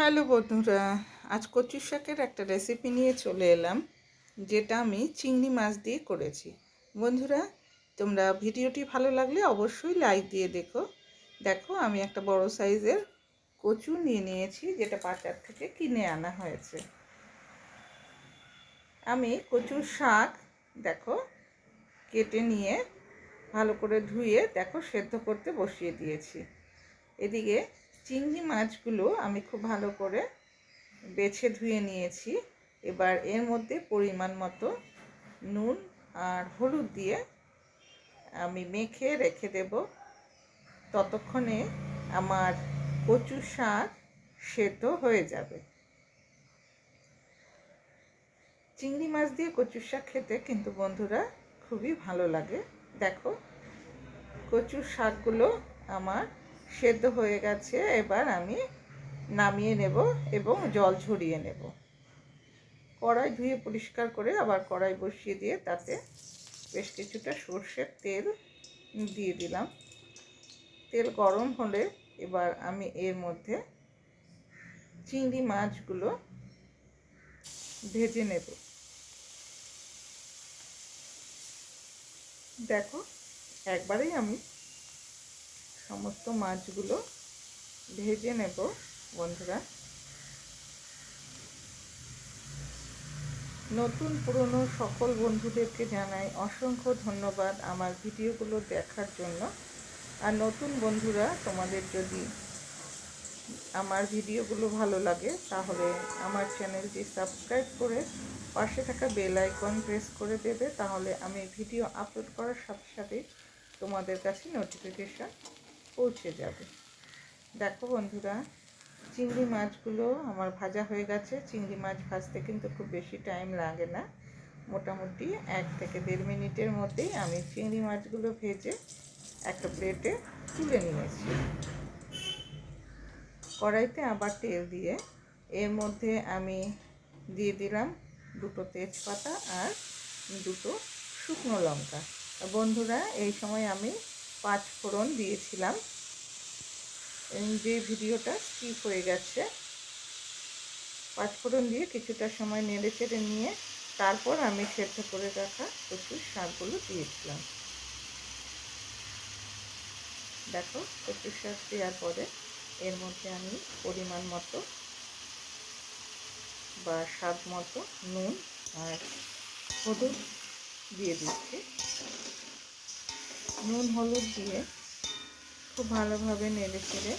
Hello বন্ধুরা, আজ কচু শাকের একটা রেসিপি নিয়ে চলে এলাম, যেটা আমি চিংড়ি মাছ দিয়ে করেছি। বন্ধুরা, তোমরা ভিডিওটি ভালো লাগলে অবশ্যই লাইক দিয়ে দেখো। দেখো, আমি একটা বড় সাইজের কচু নিয়ে নিয়েছি, যেটা বাজার থেকে কিনে আনা হয়েছে। আমি কচুর শাক, দেখো, কেটে নিয়ে ভালো করে ধুয়ে, দেখো, সেদ্ধ করতে বসিয়ে দিয়েছি। এদিকে চিংড়ি মাছগুলো আমি খুব ভালো করে বেছে ধুয়ে নিয়েছি। এবার এর মধ্যে পরিমাণ মতো নুন আর হলুদ দিয়ে আমি মেখে রেখে দেব। ততক্ষণে আমার কচু শাক সেদ্ধ হয়ে যাবে। চিংড়ি মাছ দিয়ে কচুর শাক খেতে কিন্তু বন্ধুরা খুবই ভালো লাগে। দেখো, কচুর শাকগুলো আমার সেদ্ধ হয়ে গেছে, এবার আমি নামিয়ে নেব এবং জল ঝরিয়ে নেব। কড়াই ধুয়ে পরিষ্কার করে আবার কড়াই বসিয়ে দিয়ে তাতে বেশ কিছুটা সর্ষের তেল দিয়ে দিলাম। তেল গরম হলে এবার আমি এর মধ্যে চিংড়ি মাছগুলো ভেজে নেব। দেখো, একবারেই আমি সমস্ত মাছগুলো ভেজে নেব, বন্ধুরা। নতুন পুরনো সকল বন্ধুদেরকে জানাই অসংখ্য ধন্যবাদ আমার ভিডিওগুলো দেখার জন্য। আর নতুন বন্ধুরা, তোমাদের যদি আমার ভিডিওগুলো ভালো লাগে, তাহলে আমার চ্যানেলটি সাবস্ক্রাইব করে পাশে থাকা বেল আইকন প্রেস করে দেবে, তাহলে আমি ভিডিও আপলোড করার সাথে সাথে তোমাদের কাছে নোটিফিকেশান পৌঁছে যাবে। দেখো বন্ধুরা, চিংড়ি মাছগুলো আমার ভাজা হয়ে গেছে। চিংড়ি মাছ ভাজতে কিন্তু খুব বেশি টাইম লাগে না। মোটামুটি এক থেকে দেড় মিনিটের মধ্যেই আমি চিংড়ি মাছগুলো ভেজে একটা প্লেটে তুলে নিয়েছি। কড়াইতে আবার তেল দিয়ে, এর মধ্যে আমি দিয়ে দিলাম দুটো তেজপাতা আর দুটো শুকনো লঙ্কা। বন্ধুরা, এই সময় আমি পাঁচ ফোড়ন দিয়েছিলাম। যে ভিডিওটা স্কিপ হয়ে গেছে। পাঁচ ফোড়ন দিয়ে কিছুটা সময় নেড়ে চেড়ে নিয়ে তারপর আমি সেদ্ধ করে রাখা প্রচুর শাকগুলো দিয়েছিলাম। দেখো, কচুর শাক দেওয়ার পরে এর মধ্যে আমি পরিমাণ মতো বা স্বাদ মতো নুন আর হলুদ দিয়ে দিচ্ছি। নুন হলুদ দিয়ে খুব ভালোভাবে নেড়ে চেড়ে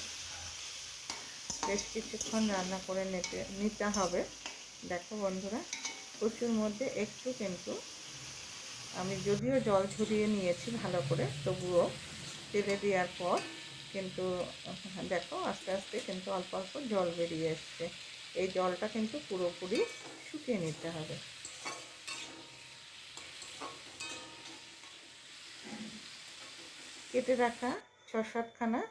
বেশ কিছুক্ষণ রান্না করে নিতে নিতে হবে। দেখো বন্ধুরা প্রচুর মধ্যে একটু কিন্তু আমি যদিও জল ঝরিয়ে নিয়েছি ভালো করে, তবুও তেলে দেওয়ার পর কিন্তু, দেখো আস্তে আস্তে কিন্তু অল্প অল্প জল বেরিয়ে এসছে। এই জলটা কিন্তু পুরোপুরি শুকিয়ে নিতে হবে। কেটে রাখা ছ সাতখানা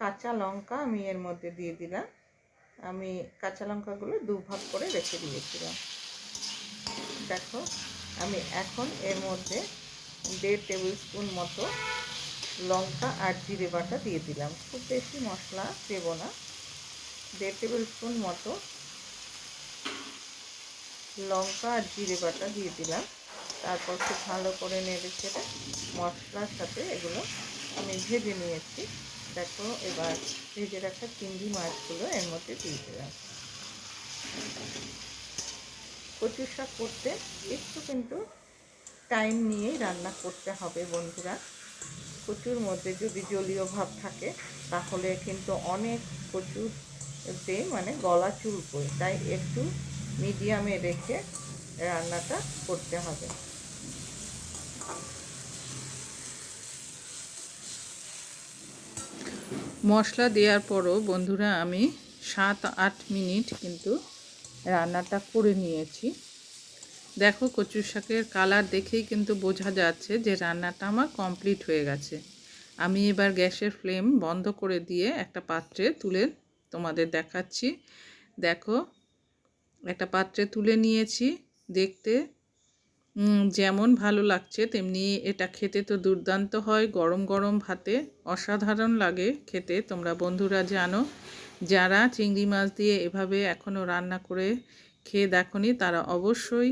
কাঁচা লঙ্কা আমি এর মধ্যে দিয়ে দিলাম। আমি কাঁচা লঙ্কাগুলো দু ভাগ করে রেখে দিয়েছিলাম। দেখো, আমি এখন এর মধ্যে দেড় টেবিল স্পুন মতো লঙ্কা আর জিরে বাটা দিয়ে দিলাম। খুব বেশি মশলা দেব না। দেড় টেবিল স্পুন মতো লঙ্কা আর জিরে বাটা দিয়ে দিলাম। তারপর খুব ভালো করে নেড়ে ছেড়ে মশলার সাথে এগুলো আমি ভেজে নিয়েছি। দেখো, এবার ভেজে রাখা চিংড়ি মাছগুলো এর মধ্যে দিয়ে দিলাম। কচু শাক করতে একটু কিন্তু টাইম নিয়েই রান্না করতে হবে বন্ধুরা। কচুর মধ্যে যদি জলীয় ভাব থাকে, তাহলে কিন্তু অনেক কচুরতে মানে গলা চুলকোয়। তাই একটু মিডিয়ামে রেখে রান্নাটা করতে হবে। মশলা দেওয়ার পরও বন্ধুরা আমি সাত, আট মিনিট কিন্তু রান্নাটা করে নিয়েছি। দেখো কচু শাকের কালার দেখেই কিন্তু বোঝা যাচ্ছে যে রান্নাটা আমার কমপ্লিট হয়ে গেছে। আমি এবার গ্যাসের ফ্লেম বন্ধ করে দিয়ে একটা পাত্রে তুলে তোমাদের দেখাচ্ছি। দেখো, একটা পাত্রে তুলে নিয়েছি। দেখতে যেমন ভালো লাগছে, তেমনি এটা খেতে তো দুর্দান্ত হয়, গরম গরম ভাতে। অসাধারণ লাগে খেতে, তোমরা বন্ধুরা জানো। যারা চিংড়ি মাছ দিয়ে এভাবে এখনও রান্না করে খেয়ে দেখনি, তারা অবশ্যই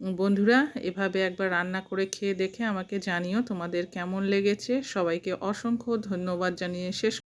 বন্ধুরা এভাবে একবার রান্না করে খেয়ে দেখে আমাকে জানিও তোমাদের কেমন লেগেছে। সবাইকে অসংখ্য ধন্যবাদ জানিয়ে শেষ